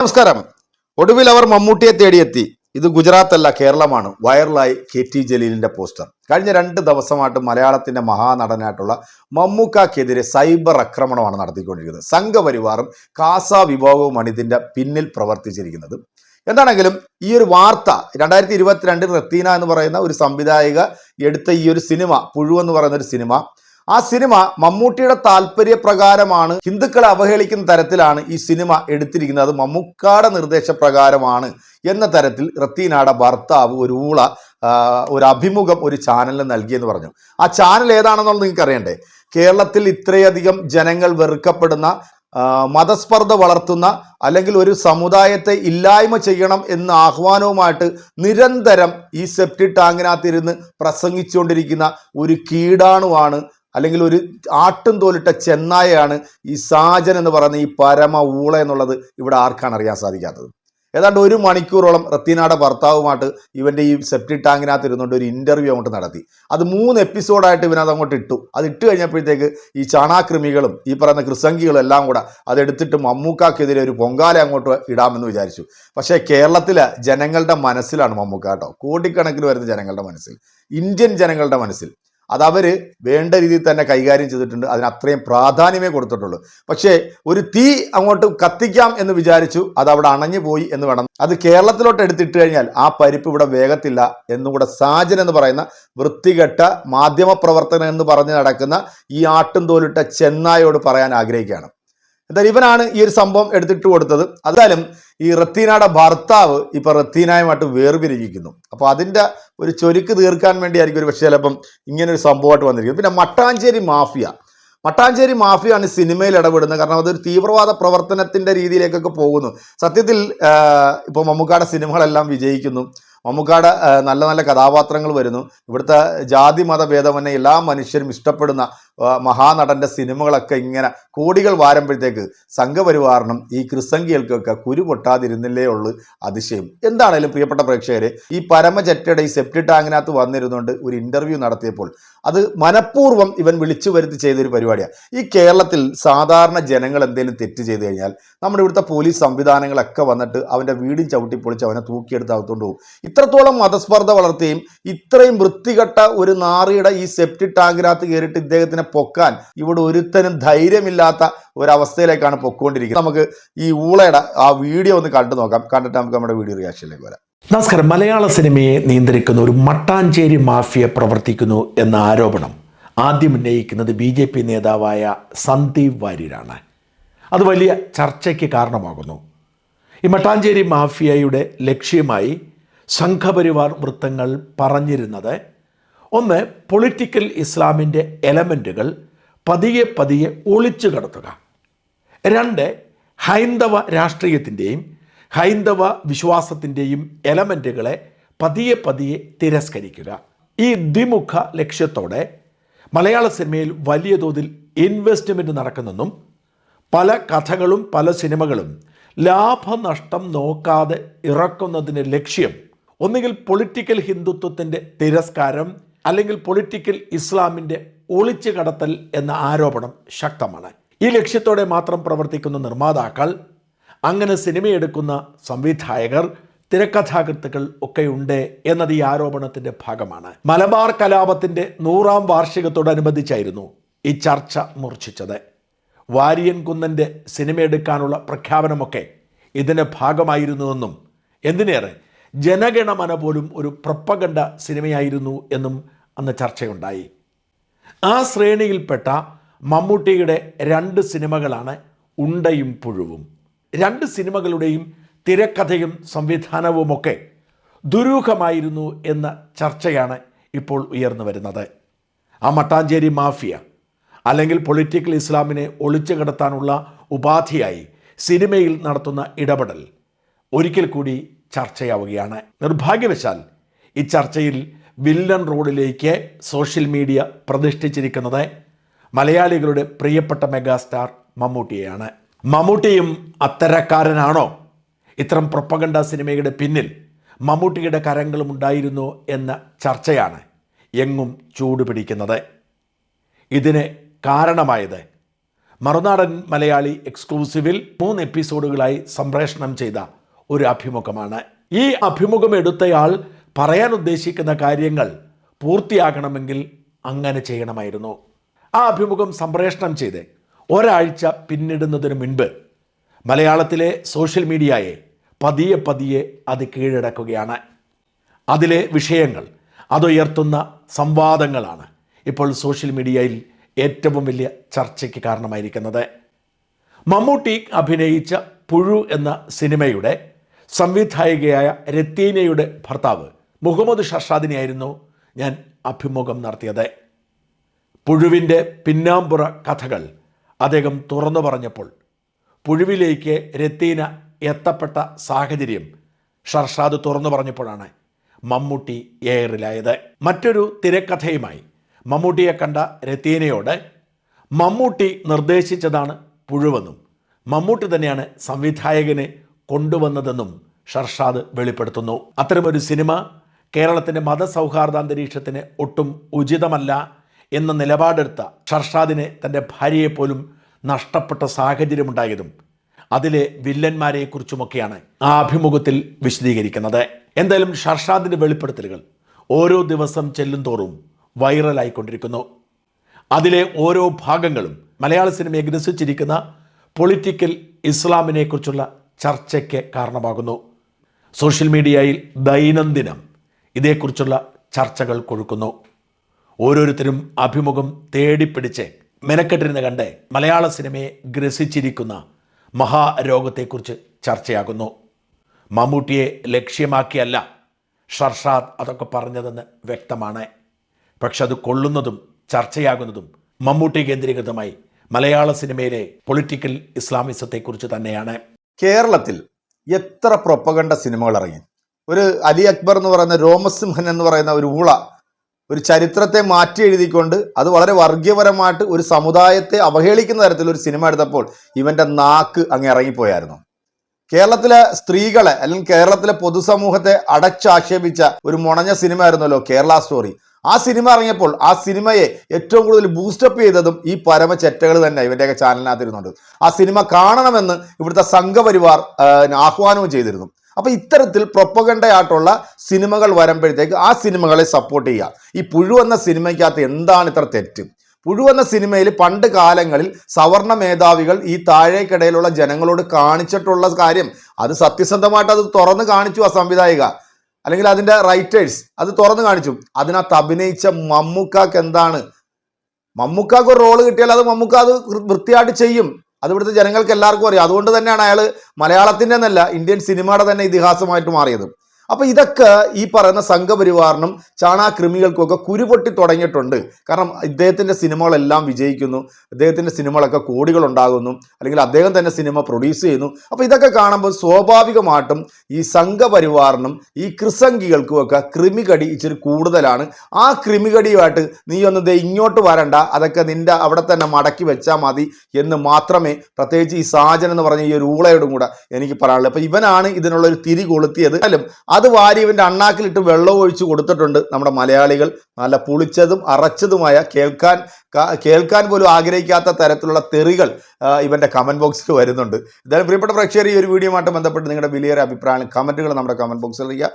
നമസ്കാരം. ഒടുവിൽ അവർ മമ്മൂട്ടിയെ തേടിയെത്തി. ഇത് ഗുജറാത്ത് അല്ല കേരളമാണ്. വൈറലായി കെ ടി ജലീലിന്റെ പോസ്റ്റർ. കഴിഞ്ഞ രണ്ട് ദിവസമായിട്ട് മലയാളത്തിന്റെ മഹാനടനായിട്ടുള്ള മമ്മൂക്കാക്കെതിരെ സൈബർ ആക്രമണമാണ് നടത്തിക്കൊണ്ടിരിക്കുന്നത്. സംഘപരിവാറും കാസ വിഭാഗവുമാണ് ഇതിന്റെ പിന്നിൽ പ്രവർത്തിച്ചിരിക്കുന്നത്. എന്താണെങ്കിലും ഈ ഒരു വാർത്ത രണ്ടായിരത്തി ഇരുപത്തിരണ്ടിൽ റത്തീന എന്ന് പറയുന്ന ഒരു സംവിധായിക എടുത്ത ഈ ഒരു സിനിമ പുഴു എന്ന് പറയുന്ന ഒരു സിനിമ ആ സിനിമ മമ്മൂട്ടിയുടെ താല്പര്യപ്രകാരമാണ് ഹിന്ദുക്കളെ അവഹേളിക്കുന്ന തരത്തിലാണ് ഈ സിനിമ എടുത്തിരിക്കുന്നത്. അത് മമ്മൂക്കാടെ നിർദ്ദേശപ്രകാരമാണ് എന്ന തരത്തിൽ റത്തീനാട ഭർത്താവ് ഒരു ഊള ഒരു അഭിമുഖം ഒരു ചാനലിന് നൽകിയെന്ന് പറഞ്ഞു. ആ ചാനൽ ഏതാണെന്നുള്ളത് നിങ്ങൾക്ക് അറിയണ്ടേ? കേരളത്തിൽ ഇത്രയധികം ജനങ്ങൾ വെറുക്കപ്പെടുന്ന മതസ്പർദ്ധ വളർത്തുന്ന അല്ലെങ്കിൽ ഒരു സമുദായത്തെ ഇല്ലായ്മ ചെയ്യണം എന്ന ആഹ്വാനവുമായിട്ട് നിരന്തരം ഈ സെപ്റ്റി ടാങ്കിനകത്തിരുന്ന് പ്രസംഗിച്ചുകൊണ്ടിരിക്കുന്ന ഒരു കീടാണുവാണ് അല്ലെങ്കിൽ ഒരു ആട്ടും തോലിട്ട ചെന്നായയാണ് ഈ സാജൻ എന്ന് പറയുന്ന ഈ പരമ ഊള എന്നുള്ളത് ഇവിടെ ആർക്കാണ് അറിയാൻ സാധിക്കാത്തത്? ഏതാണ്ട് ഒരു മണിക്കൂറോളം റത്തീനയുടെ ഭർത്താവുമായിട്ട് ഇവന്റെ ഈ സെപ്റ്റി ടാങ്കിനകത്ത് ഇരുന്നുകൊണ്ട് ഒരു ഇന്റർവ്യൂ അങ്ങോട്ട് നടത്തി. അത് മൂന്ന് എപ്പിസോഡായിട്ട് ഇവനത് അങ്ങോട്ട് ഇട്ടു. അത് ഇട്ട് കഴിഞ്ഞപ്പോഴത്തേക്ക് ഈ ചാണാക്രിമികളും ഈ പറയുന്ന കൃസംഗികളും എല്ലാം കൂടെ അതെടുത്തിട്ട് മമ്മൂക്കാക്കെതിരെ ഒരു പൊങ്കാല അങ്ങോട്ട് ഇടാമെന്ന് വിചാരിച്ചു. പക്ഷേ കേരളത്തിലെ ജനങ്ങളുടെ മനസ്സിലാണ് മമ്മൂക്ക കേട്ടോ. കോടിക്കണക്കിന് വരുന്ന ജനങ്ങളുടെ മനസ്സിൽ. ഇന്ത്യൻ ജനങ്ങളുടെ മനസ്സിൽ. അത് അവർ വേണ്ട രീതിയിൽ തന്നെ കൈകാര്യം ചെയ്തിട്ടുണ്ട്. അതിന് അത്രയും പ്രാധാന്യമേ കൊടുത്തിട്ടുള്ളൂ. പക്ഷേ ഒരു തീ അങ്ങോട്ട് കത്തിക്കാം എന്ന് വിചാരിച്ചു അത് അവിടെ അണഞ്ഞു പോയി എന്ന് വേണം. അത് കേരളത്തിലോട്ട് എടുത്തിട്ട് കഴിഞ്ഞാൽ ആ പരിപ്പ് ഇവിടെ വേഗത്തില്ല എന്നുകൂടെ സാജൻ എന്ന് പറയുന്ന വൃത്തികെട്ട മാധ്യമ പ്രവർത്തനം എന്ന് പറഞ്ഞ് നടക്കുന്ന ഈ ആട്ടും തോലിട്ട ചെന്നായോട് പറയാൻ ആഗ്രഹിക്കുകയാണ്. എന്തായാലും ഇവനാണ് ഈ ഒരു സംഭവം എടുത്തിട്ട് കൊടുത്തത്. അതായാലും ഈ റത്തീനയുടെ ഭർത്താവ് ഇപ്പൊ റത്തീനയുമായിട്ട് വേർപിരിക്കുന്നു അപ്പൊ അതിന്റെ ഒരു ചൊരുക്ക് തീർക്കാൻ വേണ്ടിയായിരിക്കും ഒരു പക്ഷേ ചിലപ്പം ഇങ്ങനെ ഒരു സംഭവമായിട്ട് വന്നിരിക്കുന്നത്. പിന്നെ മട്ടാഞ്ചേരി മാഫിയ. മട്ടാഞ്ചേരി മാഫിയാണ് സിനിമയിൽ ഇടപെടുന്നത്. കാരണം അതൊരു തീവ്രവാദ പ്രവർത്തനത്തിന്റെ രീതിയിലേക്കൊക്കെ പോകുന്നു. സത്യത്തിൽ ഇപ്പോൾ മമ്മൂക്കാടെ സിനിമകളെല്ലാം വിജയിക്കുന്നു. മമ്മൂക്കാട് നല്ല നല്ല കഥാപാത്രങ്ങൾ വരുന്നു. ഇവിടുത്തെ ജാതി മത ഭേദമന്യേ എല്ലാ മനുഷ്യരും ഇഷ്ടപ്പെടുന്ന ആ, മഹാനടന്റെ സിനിമകളൊക്കെ ഇങ്ങനെ കോടികൾ വാരുമ്പോഴത്തേക്ക് സംഘപരിവാറിനും ഈ ക്രിസംഗികൾക്കൊക്കെ കുരു പൊട്ടാതിരുന്നില്ലേ ഉള്ളു അതിശയം. എന്താണേലും പ്രിയപ്പെട്ട പ്രേക്ഷകരെ ഈ പരമചറ്റയുടെ ഈ സെപ്റ്റി ടാങ്ങിനകത്ത് വന്നിരുന്നുകൊണ്ട് ഒരു ഇന്റർവ്യൂ നടത്തിയപ്പോൾ അത് മനഃപൂർവം ഇവൻ വിളിച്ചു വരുത്തി ചെയ്തൊരു പരിപാടിയാണ്. ഈ കേരളത്തിൽ സാധാരണ ജനങ്ങൾ എന്തെങ്കിലും തെറ്റ് ചെയ്തു കഴിഞ്ഞാൽ നമ്മുടെ ഇവിടുത്തെ പോലീസ് സംവിധാനങ്ങളൊക്കെ വന്നിട്ട് അവന്റെ വീടും ചവിട്ടി പൊളിച്ച് അവനെ തൂക്കിയെടുത്ത് അകത്തോണ്ട് പോകും. ഇത്രത്തോളം മതസ്പർദ്ധ വളർത്തുകയും ഇത്രയും വൃത്തികെട്ട ഒരു നാറിയുടെ ഈ സെപ്റ്റി ടാങ്കിനകത്ത് കയറിയിട്ട് ഇദ്ദേഹത്തിനെ പൊക്കാൻ. ഇവിടെ ഒരുത്തനും ധൈര്യമില്ലാത്ത ഒരവസ്ഥയിലേക്കാണ് പൊക്കോണ്ടിരിക്കുന്നത്. നമുക്ക് ഈ ഊളയുടെ ആ വീഡിയോ ഒന്ന് കണ്ടു നോക്കാം. കണ്ടിട്ട് നമുക്ക് നമ്മുടെ വീഡിയോ റിയാക്ഷനിലേക്ക് വരാം. നമസ്കാരം. മലയാള സിനിമയെ നിയന്ത്രിക്കുന്ന ഒരു മട്ടാഞ്ചേരി മാഫിയ പ്രവർത്തിക്കുന്നു എന്ന ആരോപണം ആദ്യം ഉന്നയിക്കുന്നത് ബി ജെ പി നേതാവായ സന്ദീപ് വാര്യരാണ്. അത് വലിയ ചർച്ചയ്ക്ക് കാരണമാകുന്നു. ഈ മട്ടാഞ്ചേരി മാഫിയയുടെ ലക്ഷ്യമായി സംഘപരിവാർ വൃത്തങ്ങൾ പറഞ്ഞിരുന്നത് ഒന്ന് പൊളിറ്റിക്കൽ ഇസ്ലാമിന്റെ എലമെന്റുകൾ പതിയെ പതിയെ ഒളിച്ചു കടത്തുക. രണ്ട് ഹൈന്ദവ രാഷ്ട്രീയത്തിന്റെയും ഹൈന്ദവ വിശ്വാസത്തിന്റെയും എലമെന്റുകളെ പതിയെ പതിയെ തിരസ്കരിക്കുക. ഈ ദ്വിമുഖ ലക്ഷ്യത്തോടെ മലയാള സിനിമയിൽ വലിയ തോതിൽ ഇൻവെസ്റ്റ്മെന്റ് നടക്കുന്നെന്നും പല കഥകളും പല സിനിമകളും ലാഭനഷ്ടം നോക്കാതെ ഇറക്കുന്നതിന് ലക്ഷ്യം ഒന്നുകിൽ പൊളിറ്റിക്കൽ ഹിന്ദുത്വത്തിന്റെ തിരസ്കാരം അല്ലെങ്കിൽ പൊളിറ്റിക്കൽ ഇസ്ലാമിന്റെ ഒളിച്ചു കടത്തൽ എന്ന ആരോപണം ശക്തമാണ്. ഈ ലക്ഷ്യത്തോടെ മാത്രം പ്രവർത്തിക്കുന്ന നിർമ്മാതാക്കൾ അങ്ങനെ സിനിമയെടുക്കുന്ന സംവിധായകർ തിരക്കഥാകൃത്തുക്കൾ ഒക്കെയുണ്ട് എന്നത് ഈ ആരോപണത്തിന്റെ ഭാഗമാണ്. മലബാർ കലാപത്തിന്റെ നൂറാം വാർഷികത്തോടനുബന്ധിച്ചായിരുന്നു ഈ ചർച്ച മൂർച്ഛിച്ചത്. വാരിയൻ കുന്നന്റെ സിനിമയെടുക്കാനുള്ള പ്രഖ്യാപനമൊക്കെ ഇതിന്റെ ഭാഗമായിരുന്നുവെന്നും എന്തിനേറെ ജനഗണമന പോലും ഒരു പ്രപ്പകണ്ട സിനിമയായിരുന്നു എന്നും അന്ന് ചർച്ചയുണ്ടായി. ആ ശ്രേണിയിൽപ്പെട്ട മമ്മൂട്ടിയുടെ രണ്ട് സിനിമകളാണ് ഉണ്ടയും പുഴുവും. രണ്ട് സിനിമകളുടെയും തിരക്കഥയും സംവിധാനവുമൊക്കെ ദുരൂഹമായിരുന്നു എന്ന ചർച്ചയാണ് ഇപ്പോൾ ഉയർന്നു വരുന്നത്. ആ മട്ടാഞ്ചേരി മാഫിയ അല്ലെങ്കിൽ പൊളിറ്റിക്കൽ ഇസ്ലാമിനെ ഒളിച്ചു കിടത്താനുള്ള ഉപാധിയായി സിനിമയിൽ നടത്തുന്ന ഇടപെടൽ ഒരിക്കൽ കൂടി ചർച്ചയാവുകയാണ്. നിർഭാഗ്യവശാൽ ഈ ചർച്ചയിൽ വില്ലൻ റോഡിലേക്ക് സോഷ്യൽ മീഡിയ പ്രതിഷ്ഠിച്ചിരിക്കുന്നത് മലയാളികളുടെ പ്രിയപ്പെട്ട മെഗാസ്റ്റാർ മമ്മൂട്ടിയെയാണ്. മമ്മൂട്ടിയും അത്തരക്കാരനാണോ? ഇത്തരം പ്രൊപ്പഗണ്ട സിനിമയുടെ പിന്നിൽ മമ്മൂട്ടിയുടെ കരങ്ങളും ഉണ്ടായിരുന്നു എന്ന ചർച്ചയാണ് എങ്ങും ചൂടുപിടിക്കുന്നത്. ഇതിന് കാരണമായത് മറുനാടൻ മലയാളി എക്സ്ക്ലൂസീവിൽ മൂന്ന് എപ്പിസോഡുകളായി സംപ്രേഷണം ചെയ്ത ഒരു അഭിമുഖമാണ്. ഈ അഭിമുഖം എടുത്തയാൾ പറയാൻ ഉദ്ദേശിക്കുന്ന കാര്യങ്ങൾ പൂർത്തിയാകണമെങ്കിൽ അങ്ങനെ ചെയ്യണമായിരുന്നു. ആ അഭിമുഖം സംപ്രേഷണം ചെയ്ത്. ഒരാഴ്ച പിന്നിടുന്നതിന് മുൻപ് മലയാളത്തിലെ സോഷ്യൽ മീഡിയയെ പതിയെ പതിയെ അത് കീഴടക്കുകയാണ്. അതിലെ വിഷയങ്ങൾ അതുയർത്തുന്ന സംവാദങ്ങളാണ് ഇപ്പോൾ സോഷ്യൽ മീഡിയയിൽ ഏറ്റവും വലിയ ചർച്ചയ്ക്ക് കാരണമായിരിക്കുന്നത്. മമ്മൂട്ടി അഭിനയിച്ച പുഴു എന്ന സിനിമയുടെ സംവിധായികയായ രത്തീനയുടെ ഭർത്താവ് മുഹമ്മദ് ഷർഷാദിനെയായിരുന്നു ഞാൻ അഭിമുഖം നടത്തിയത്. പുഴുവിന്റെ പിന്നാമ്പുറ കഥകൾ അദ്ദേഹം തുറന്നു പറഞ്ഞപ്പോൾ പുഴുവിലേക്ക് രത്തീന എത്തപ്പെട്ട സാഹചര്യം ഷർഷാദ് തുറന്നു പറഞ്ഞപ്പോഴാണ് മമ്മൂട്ടി എയറിലായത് മറ്റൊരു തിരക്കഥയുമായി മമ്മൂട്ടിയെ കണ്ട രത്തീനയോട് മമ്മൂട്ടി നിർദ്ദേശിച്ചതാണ് പുഴുവെന്നും മമ്മൂട്ടി തന്നെയാണ് സംവിധായകനെ കൊണ്ടുവന്നതെന്നും ഷർഷാദ് വെളിപ്പെടുത്തുന്നു. അത്തരമൊരു സിനിമ കേരളത്തിന്റെ മതസൗഹാർദ്ദ അന്തരീക്ഷത്തിന് ഒട്ടും ഉചിതമല്ല എന്ന നിലപാടെടുത്ത ഷർഷാദിനെ തന്റെ ഭാര്യയെപ്പോലും നഷ്ടപ്പെട്ട സാഹചര്യമുണ്ടായതും അതിലെ വില്ലന്മാരെക്കുറിച്ചുമൊക്കെയാണ് ആ അഭിമുഖത്തിൽ വിശദീകരിക്കുന്നത്. എന്തായാലും ഷർഷാദിന്റെ വെളിപ്പെടുത്തലുകൾ ഓരോ ദിവസം ചെല്ലും തോറും വൈറലായിക്കൊണ്ടിരിക്കുന്നു. അതിലെ ഓരോ ഭാഗങ്ങളും മലയാള സിനിമയെ ഗ്രസിച്ചിരിക്കുന്ന പൊളിറ്റിക്കൽ ഇസ്ലാമിനെക്കുറിച്ചുള്ള ചർച്ചയ്ക്ക് കാരണമാകുന്നു. സോഷ്യൽ മീഡിയയിൽ ദൈനംദിനം ഇതേക്കുറിച്ചുള്ള ചർച്ചകൾ കൊഴുക്കുന്നു. ഓരോരുത്തരും അഭിമുഖം തേടിപ്പിടിച്ച് മെനക്കെട്ടിരുന്ന് കണ്ട് മലയാള സിനിമയെ ഗ്രസിച്ചിരിക്കുന്ന മഹാരോഗത്തെക്കുറിച്ച് ചർച്ചയാകുന്നു. മമ്മൂട്ടിയെ ലക്ഷ്യമാക്കിയല്ല ഷർഷാദ് അതൊക്കെ പറഞ്ഞതെന്ന് വ്യക്തമാണ്. പക്ഷെ അത് കൊള്ളുന്നതും ചർച്ചയാകുന്നതും മമ്മൂട്ടി കേന്ദ്രീകൃതമായി മലയാള സിനിമയിലെ പൊളിറ്റിക്കൽ ഇസ്ലാമിസത്തെക്കുറിച്ച് തന്നെയാണ്. കേരളത്തിൽ എത്ര പ്രൊപ്പകണ്ട സിനിമകൾ ഇറങ്ങി? ഒരു അലി അക്ബർ എന്ന് പറയുന്ന രോമസിംഹൻ എന്ന് പറയുന്ന ഒരു ഊള ഒരു ചരിത്രത്തെ മാറ്റി എഴുതിക്കൊണ്ട് അത് വളരെ വർഗീയപരമായിട്ട് ഒരു സമുദായത്തെ അവഹേളിക്കുന്ന തരത്തിൽ ഒരു സിനിമ എടുത്തപ്പോൾ ഇവന്റെ നാക്ക് അങ്ങ് ഇറങ്ങിപ്പോയായിരുന്നു. കേരളത്തിലെ സ്ത്രീകളെ അല്ലെങ്കിൽ കേരളത്തിലെ പൊതുസമൂഹത്തെ അടച്ചാക്ഷേപിച്ച ഒരു മുണഞ്ഞ സിനിമ ആയിരുന്നല്ലോ കേരള സ്റ്റോറി ആ സിനിമ ഇറങ്ങിയപ്പോൾ ആ സിനിമയെ ഏറ്റവും കൂടുതൽ ബൂസ്റ്റപ്പ് ചെയ്തതും ഈ പരമ ചെറ്റകൾ തന്നെ ഇവന്റെയൊക്കെ ചാനലിനകത്തിരുന്നുണ്ട്. ആ സിനിമ കാണണമെന്ന് ഇവിടുത്തെ സംഘപരിവാർ ആഹ്വാനവും ചെയ്തിരുന്നു. അപ്പോൾ ഇത്തരത്തിൽ പ്രൊപ്പഗണ്ടയായിട്ടുള്ള സിനിമകൾ വരുമ്പോഴത്തേക്ക് ആ സിനിമകളെ സപ്പോർട്ട് ചെയ്യുക. ഈ പുഴു എന്ന സിനിമയ്ക്കകത്ത് എന്താണ് ഇത്ര തെറ്റ്? പുഴു എന്ന സിനിമയിൽ പണ്ട് കാലങ്ങളിൽ സവർണ മേധാവികൾ ഈ താഴേക്കിടയിലുള്ള ജനങ്ങളോട് കാണിച്ചിട്ടുള്ള കാര്യം അത് സത്യസന്ധമായിട്ട് അത് തുറന്ന് കാണിച്ചു ആ സംവിധായിക. അല്ലെങ്കിൽ അതിന്റെ റൈറ്റേഴ്സ് അത് തുറന്നു കാണിച്ചു. അതിനകത്ത് അഭിനയിച്ച മമ്മൂക്കാക്ക് എന്താണ്? മമ്മൂക്കാക്ക് ഒരു റോൾ കിട്ടിയാൽ അത് മമ്മൂക്ക അത് വൃത്തിയായിട്ട് ചെയ്യും. അത് ഇവിടുത്തെ ജനങ്ങൾക്ക് എല്ലാവർക്കും അറിയാം. അതുകൊണ്ട് തന്നെയാണ് അയാൾ മലയാളത്തിന്റെ എന്നല്ല ഇന്ത്യൻ സിനിമയുടെ തന്നെ ഇതിഹാസമായിട്ട് മാറിയത്. അപ്പൊ ഇതൊക്കെ ഈ പറയുന്ന സംഘപരിവാറിനും ചാണാകൃമികൾക്കൊക്കെ കുരുപൊട്ടി തുടങ്ങിയിട്ടുണ്ട്. കാരണം ഇദ്ദേഹത്തിന്റെ സിനിമകളെല്ലാം വിജയിക്കുന്നു. ഇദ്ദേഹത്തിന്റെ സിനിമകളൊക്കെ കോടികൾ ഉണ്ടാകുന്നു അല്ലെങ്കിൽ അദ്ദേഹം തന്നെ സിനിമ പ്രൊഡ്യൂസ് ചെയ്യുന്നു. അപ്പൊ ഇതൊക്കെ കാണുമ്പോൾ സ്വാഭാവികമായിട്ടും ഈ സംഘപരിവാറിനും ഈ കൃസംഗികൾക്കും ഒക്കെ കൃമികടി ഇച്ചിരി കൂടുതലാണ്. ആ കൃമികടിയുമായിട്ട് നീ ഒന്ന് ദേ ഇങ്ങോട്ട് വരണ്ട. അതൊക്കെ നിന്റെ അവിടെ തന്നെ മടക്കി വെച്ചാൽ മതി എന്ന് മാത്രമേ പ്രത്യേകിച്ച് ഈ സാജൻ എന്ന് പറഞ്ഞ ഈ ഒരു ഊളയോടും കൂടെ എനിക്ക് പറയാനുള്ളൂ. അപ്പൊ ഇവനാണ് ഇതിനുള്ള ഒരു തിരി കൊളുത്തിയത്. അല്ലും അത് വാരി ഇവന്റെ അണ്ണാക്കിലിട്ട് വെള്ളം ഒഴിച്ച് കൊടുത്തിട്ടുണ്ട് നമ്മുടെ മലയാളികൾ. നല്ല പുളിച്ചതും അറച്ചതുമായ കേൾക്കാൻ കേൾക്കാൻ പോലും ആഗ്രഹിക്കാത്ത തരത്തിലുള്ള തെറികൾ ഇവന്റെ കമന്റ് ബോക്സിൽ വരുന്നുണ്ട്. എന്തായാലും പ്രിയപ്പെട്ട പ്രേക്ഷകർ ഈ ഒരു വീഡിയോയുമായിട്ട് ബന്ധപ്പെട്ട് നിങ്ങളുടെ വിലയേറെ അഭിപ്രായം കമന്റുകൾ നമ്മുടെ കമന്റ് ബോക്സിൽ അറിയിക്കുക.